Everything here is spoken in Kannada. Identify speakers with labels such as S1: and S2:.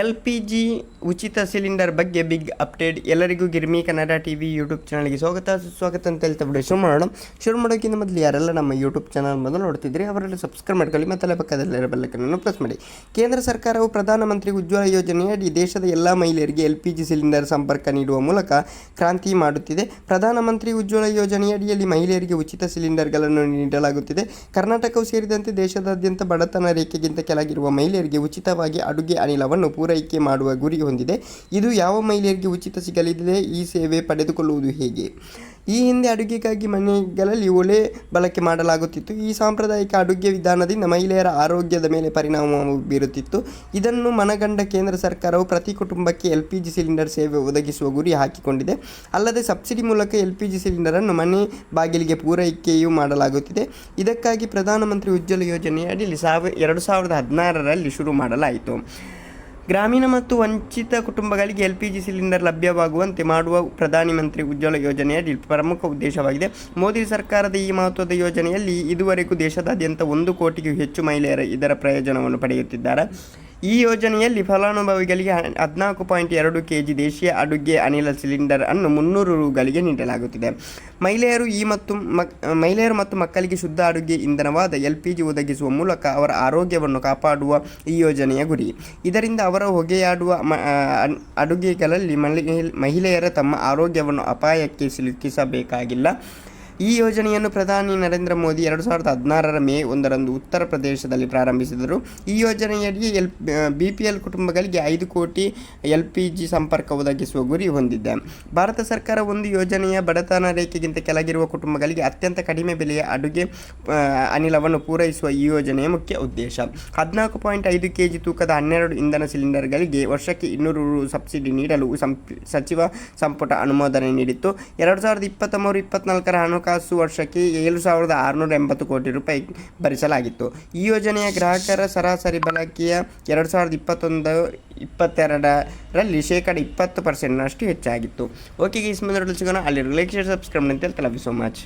S1: ಎಲ್ ಪಿ ಜಿ ಉಚಿತ ಸಿಲಿಂಡರ್ ಬಗ್ಗೆ ಬಿಗ್ ಅಪ್ಡೇಟ್. ಎಲ್ಲರಿಗೂ ಗಿರ್ಮಿ ಕನ್ನಡ ಟಿ ವಿ ಯೂಟ್ಯೂಬ್ ಚಾನಲ್ಗೆ ಸ್ವಾಗತ. ಸುಸ್ವಾಗತ ಅಂತ ಹೇಳ್ತಾ ಬಿಡಿ, ಶುರು ಮಾಡೋಣ. ಶುರು ಮಾಡೋಕ್ಕಿಂತ ಮೊದಲು ಯಾರೆಲ್ಲ ನಮ್ಮ ಯೂಟ್ಯೂಬ್ ಚಾನಲ್ ಮೊದಲು ನೋಡ್ತಿದ್ರಿ ಅವರೆಲ್ಲ ಸಬ್ಸ್ಕ್ರೈಬ್ ಮಾಡ್ಕೊಳ್ಳಿ ಮತ್ತು ಪಕ್ಕದಲ್ಲಿರೋ ಬೆಲ್ಲಕನನ್ನು ಪ್ರೆಸ್ ಮಾಡಿ. ಕೇಂದ್ರ ಸರ್ಕಾರವು ಪ್ರಧಾನಮಂತ್ರಿ ಉಜ್ವಲ ಯೋಜನೆಯಡಿ ದೇಶದ ಎಲ್ಲ ಮಹಿಳೆಯರಿಗೆ ಎಲ್ ಪಿ ಜಿ ಸಿಲಿಂಡರ್ ಸಂಪರ್ಕ ನೀಡುವ ಮೂಲಕ ಕ್ರಾಂತಿ ಮಾಡುತ್ತಿದೆ. ಪ್ರಧಾನಮಂತ್ರಿ ಉಜ್ವಲ ಯೋಜನೆಯಡಿಯಲ್ಲಿ ಮಹಿಳೆಯರಿಗೆ ಉಚಿತ ಸಿಲಿಂಡರ್ಗಳನ್ನು ನೀಡಲಾಗುತ್ತಿದೆ. ಕರ್ನಾಟಕವು ಸೇರಿದಂತೆ ದೇಶದಾದ್ಯಂತ ಬಡತನ ರೇಖೆಗಿಂತ ಕೆಳಗಿರುವ ಮಹಿಳೆಯರಿಗೆ ಉಚಿತವಾಗಿ ಅಡುಗೆ ಅನಿಲವನ್ನು ಪೂರೈಕೆ ಮಾಡುವ ಗುರಿ ಹೊಂದಿದೆ. ಇದು ಯಾವ ಮಹಿಳೆಯರಿಗೆ ಉಚಿತ ಸಿಗಲಿದೆ? ಈ ಸೇವೆ ಪಡೆದುಕೊಳ್ಳುವುದು ಹೇಗೆ? ಈ ಹಿಂದೆ ಅಡುಗೆಗಾಗಿ ಮನೆಗಳಲ್ಲಿ ಒಲೆ ಬಳಕೆ ಮಾಡಲಾಗುತ್ತಿತ್ತು. ಈ ಸಾಂಪ್ರದಾಯಿಕ ಅಡುಗೆ ವಿಧಾನದಿಂದ ಮಹಿಳೆಯರ ಆರೋಗ್ಯದ ಮೇಲೆ ಪರಿಣಾಮ ಬೀರುತ್ತಿತ್ತು. ಇದನ್ನು ಮನಗಂಡ ಕೇಂದ್ರ ಸರ್ಕಾರವು ಪ್ರತಿ ಕುಟುಂಬಕ್ಕೆ ಎಲ್ ಪಿ ಜಿ ಸಿಲಿಂಡರ್ ಸೇವೆ ಒದಗಿಸುವ ಗುರಿ ಹಾಕಿಕೊಂಡಿದೆ. ಅಲ್ಲದೆ ಸಬ್ಸಿಡಿ ಮೂಲಕ ಎಲ್ ಪಿ ಜಿ ಸಿಲಿಂಡರನ್ನು ಮನೆ ಬಾಗಿಲಿಗೆ ಪೂರೈಕೆಯೂ ಮಾಡಲಾಗುತ್ತಿದೆ. ಇದಕ್ಕಾಗಿ ಪ್ರಧಾನಮಂತ್ರಿ ಉಜ್ವಲ ಯೋಜನೆಯಡಿಯಲ್ಲಿ ಸಾವ ಎರಡು ಸಾವಿರದ ಹದಿನಾರರಲ್ಲಿ ಶುರು ಮಾಡಲಾಯಿತು. ಗ್ರಾಮೀಣ ಮತ್ತು ವಂಚಿತ ಕುಟುಂಬಗಳಿಗೆ ಎಲ್ ಪಿ ಜಿ ಸಿಲಿಂಡರ್ ಲಭ್ಯವಾಗುವಂತೆ ಮಾಡುವ ಪ್ರಧಾನಿ ಮಂತ್ರಿ ಉಜ್ವಲ ಯೋಜನೆಯಲ್ಲಿ ಪ್ರಮುಖ ಉದ್ದೇಶವಾಗಿದೆ. ಮೋದಿ ಸರ್ಕಾರದ ಈ ಮಹತ್ವದ ಯೋಜನೆಯಲ್ಲಿ ಇದುವರೆಗೂ ದೇಶದಾದ್ಯಂತ ಒಂದು ಕೋಟಿಗೂ ಹೆಚ್ಚು ಮಹಿಳೆಯರು ಇದರ ಪ್ರಯೋಜನವನ್ನು ಪಡೆಯುತ್ತಿದ್ದಾರೆ. ಈ ಯೋಜನೆಯಲ್ಲಿ ಫಲಾನುಭವಿಗಳಿಗೆ ಹದಿನಾಲ್ಕು ಪಾಯಿಂಟ್ ಎರಡು ಕೆ ಜಿ ದೇಶೀಯ ಅಡುಗೆ ಅನಿಲ ಸಿಲಿಂಡರ್ ಅನ್ನು ಮುನ್ನೂರು ರುಗಳಿಗೆ ನೀಡಲಾಗುತ್ತಿದೆ. ಮಹಿಳೆಯರು ಈ ಮತ್ತು ಮಕ್, ಮಹಿಳೆಯರು ಮತ್ತು ಮಕ್ಕಳಿಗೆ ಶುದ್ಧ ಅಡುಗೆ ಇಂಧನವಾದ ಎಲ್ ಪಿ ಜಿ ಒದಗಿಸುವ ಮೂಲಕ ಅವರ ಆರೋಗ್ಯವನ್ನು ಕಾಪಾಡುವ ಈ ಯೋಜನೆಯ ಗುರಿ. ಇದರಿಂದ ಅವರ ಹೊಗೆಯಾಡುವ ಅಡುಗೆಗಳಲ್ಲಿ ಮಹಿಳೆ- ಮಹಿಳೆಯರ ತಮ್ಮ ಆರೋಗ್ಯವನ್ನು ಅಪಾಯಕ್ಕೆ ಸಿಲುಕಿಸಬೇಕಾಗಿಲ್ಲ. ಈ ಯೋಜನೆಯನ್ನು ಪ್ರಧಾನಿ ನರೇಂದ್ರ ಮೋದಿ ಎರಡು ಸಾವಿರದ ಹದಿನಾರರ ಮೇ ಒಂದರಂದು ಉತ್ತರ ಪ್ರದೇಶದಲ್ಲಿ ಪ್ರಾರಂಭಿಸಿದರು. ಈ ಯೋಜನೆಯಡಿ ಎಲ್ ಬಿ ಪಿ ಎಲ್ ಕುಟುಂಬಗಳಿಗೆ ಐದು ಕೋಟಿ ಎಲ್ ಪಿ ಜಿ ಸಂಪರ್ಕ ಒದಗಿಸುವ ಗುರಿ ಹೊಂದಿದೆ. ಭಾರತ ಸರ್ಕಾರ ಒಂದು ಯೋಜನೆಯ ಬಡತನ ರೇಖೆಗಿಂತ ಕೆಳಗಿರುವ ಕುಟುಂಬಗಳಿಗೆ ಅತ್ಯಂತ ಕಡಿಮೆ ಬೆಲೆಯ ಅಡುಗೆ ಅನಿಲವನ್ನು ಪೂರೈಸುವ ಈ ಯೋಜನೆಯ ಮುಖ್ಯ ಉದ್ದೇಶ. ಹದಿನಾಲ್ಕು ಪಾಯಿಂಟ್ ಐದು ಕೆ ಜಿ ತೂಕದ ಹನ್ನೆರಡು ಇಂಧನ ಸಿಲಿಂಡರ್ಗಳಿಗೆ ವರ್ಷಕ್ಕೆ ಇನ್ನೂರು ರು ಸಬ್ಸಿಡಿ ನೀಡಲು ಸಚಿವ ಸಂಪುಟ ಅನುಮೋದನೆ ನೀಡಿತ್ತು. ಎರಡು ಸಾವಿರದ ಇಪ್ಪತ್ತ ಮೂರು ಇಪ್ಪತ್ನಾಲ್ಕರ ಹಣಕಾಸು ವರ್ಷಕ್ಕೆ ಏಳು ಸಾವಿರದ ಆರುನೂರ ಎಂಬತ್ತು ಕೋಟಿ ರೂಪಾಯಿ ಭರಿಸಲಾಗಿತ್ತು. ಈ ಯೋಜನೆಯ ಗ್ರಾಹಕರ ಸರಾಸರಿ ಬಳಕೆಯ ಎರಡು ಸಾವಿರದ ಇಪ್ಪತ್ತೊಂದು, ಇಪ್ಪತ್ತೆರಡರಲ್ಲಿ ಶೇಕಡ ಇಪ್ಪತ್ತು ಪರ್ಸೆಂಟ್ನಷ್ಟು ಹೆಚ್ಚಾಗಿತ್ತು. ಓಕೆ ಈ ಸಿಗೋಣ. ಅಲ್ಲಿ ಶೇರ್ ಸಬ್ಸ್ಕ್ರೈಬ್ ಅಂತ ಯು ಸೊ ಮಚ್